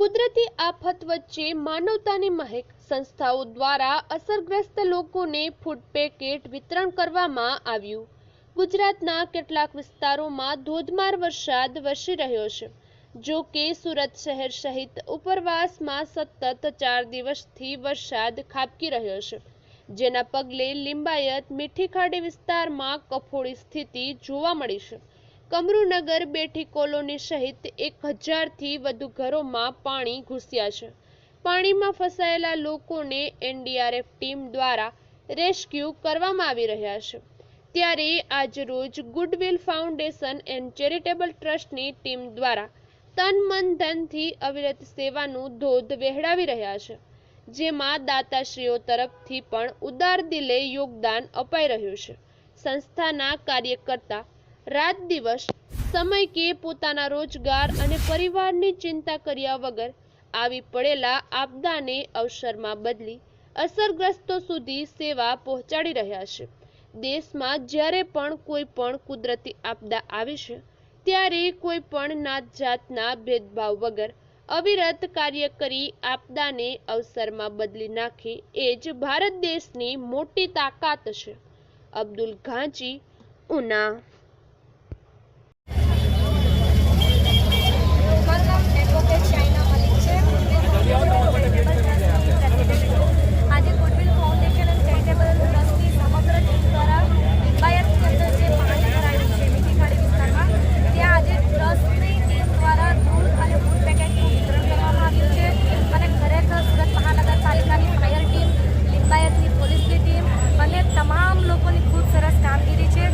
કુદરતી આફત વચ્ચે માનવતાની મહેક સંસ્થાઓ દ્વારા અસરગ્રસ્ત લોકોને ફૂડ પેકેટ વિતરણ કરવામાં આવ્યું. ગુજરાતના કેટલાક વિસ્તારોમાં ધોધમાર વરસાદ વરસી રહ્યો છે. જો કે સુરત શહેર સહિત ઉપરવાસમાં સતત ચાર દિવસથી વરસાદ ખાબકી રહ્યો છે. જેના પગલે લિંબાયત મીઠી ખાડી વિસ્તારમાં કફોડી સ્થિતિ જોવા મળી છે. કમરુનગર બેઠી કોલોની સહિત એક હજારથી વધુ ઘરોમાં પાણી ઘૂસ્યા છે. પાણીમાં ફસાયેલા લોકોને એનડીઆરએફ ટીમ દ્વારા રેસ્ક્યુ કરવામાં આવી રહ્યા છે. ત્યારે આજરોજ ગુડવિલ ફાઉન્ડેશન એન્ડ ચેરિટેબલ ટ્રસ્ટની ટીમ દ્વારા તન મન ધનથી અવિરત સેવાનું ધોધ વહેડાવી રહ્યા છે, જેમાં દાતાશ્રીઓ તરફથી પણ ઉદાર દિલે યોગદાન અપાઈ રહ્યું છે. સંસ્થાના કાર્યકર્તા રાત દિવસ સમય કે પોતાના રોજગાર અને પરિવારની ચિંતા કર્યા વગર આવી પડેલા આપદાને અવસરમાં બદલી અસરગ્રસ્તો સુધી સેવા પહોંચાડી રહ્યા છે. દેશમાં જ્યારે પણ કોઈ પણ કુદરતી આપદા આવે છે, ત્યારે કોઈ પણ નાત જાતના ભેદભાવ વગર અવિરત કાર્ય કરી આપદાને અવસરમાં બદલી નાખે એ જ ભારત દેશની મોટી તાકાત છે. અબ્દુલ ઘાંચી, ઉના મારું નામ એડવોકેટ શાઇના મલિક છે આજે ગુડવિલ ફાઉન્ડેશન એન્ડ ચેરિટેબલ ટ્રસ્ટની સમગ્ર ટીમ દ્વારા લિંબાયતની અંદર જે પાણી ભરાયું છે મીઠી ખાડી વિસ્તારમાં ત્યાં આજે ટ્રસ્ટની ટીમ દ્વારા દૂધ અને ફૂડ પેકેટનું વિતરણ કરવામાં આવ્યું છે અને ખરેખર સુરત મહાનગરપાલિકાની ફાયર ટીમ લિંબાયતની પોલીસની ટીમ અને તમામ લોકોની ખૂબ સરસ કામગીરી છે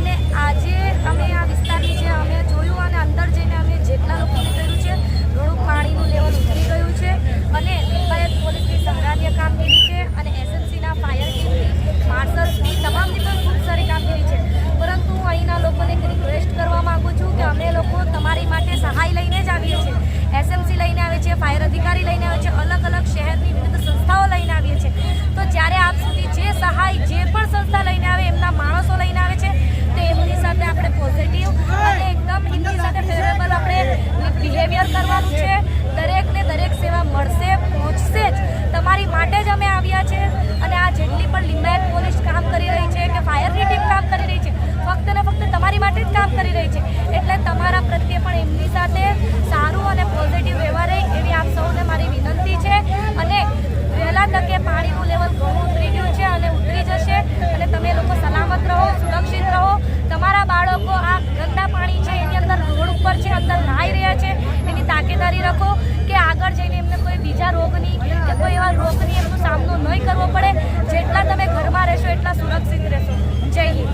અને આજે અમે આ વિસ્તારની જે અમે જોયું અને અંદર જઈને અમે જેટલા લોકોને કર્યું છે ઘણું પાણીનું લેવલ ઉતરી ગયું છે અને લિંબાયત પોલીસની સંગ્રામ્ય કામગીરી છે અને એસએમસીના ફાયર ટીમની માર્શલ્સની તમામની પણ ખૂબ સારી કામગીરી છે પરંતુ હું અહીંના લોકોને એક રિક્વેસ્ટ કરવા માગું છું કે અમે લોકો તમારી માટે સહાય લઈને જ આવીએ છીએ એસએમસી લઈને આવે છે ફાયર અધિકારી લઈને આવે છે, અલગ અલગ શહેરની વિવિધ સંસ્થાઓ લઈને આવીએ છીએ તો જ્યારે આપ સુધી જે સહાય, જે પણ સંસ્થા લઈને આવે, એમના માણસો લઈને આવે છે, તો એમની સાથે આપણે પોઝિટિવ અને એકદમ એમની સાથે ફેવરેબલ આપણે બિહેવિયર કરવાનું છે. દરેકને દરેક સેવા મળશે, પહોંચશે જ. તમારી માટે જ અમે આવ્યા છે અને આ જેટલી પણ લિંબાયત પોલીસ કામ કરી રહી છે કે ફાયરની ટીમ કામ કરી રહી છે ફક્ત ને ફક્ત તમારી માટે જ કામ કરી રહી છે એટલે તમારા પ્રત્યે પણ એમની સાથે સારું અને પોઝિટિવ વ્યવહાર રહે એવી આપ સૌને મારી વિનંતી છે અને વહેલા તકે પાણીનું લેવલ ઘણું ઉતરી ગયું છે અને ઉતરી જશે અને તમે લોકો સલામત રહો સુરક્ષિત રહો તમારા બાળકો આ ગંદા પાણી છે એની અંદર રોડ ઉપર છે અંદર નાહી રહ્યા છે એની તાકેદારી રાખો કે આગળ જઈને એમને કોઈ બીજા રોગની કે કોઈ એવા રોગની એમનો સામનો નહીં કરવો પડે જેટલા તમે ઘરમાં રહેશો એટલા સુરક્ષિત રહેશો. જય હિન્દ.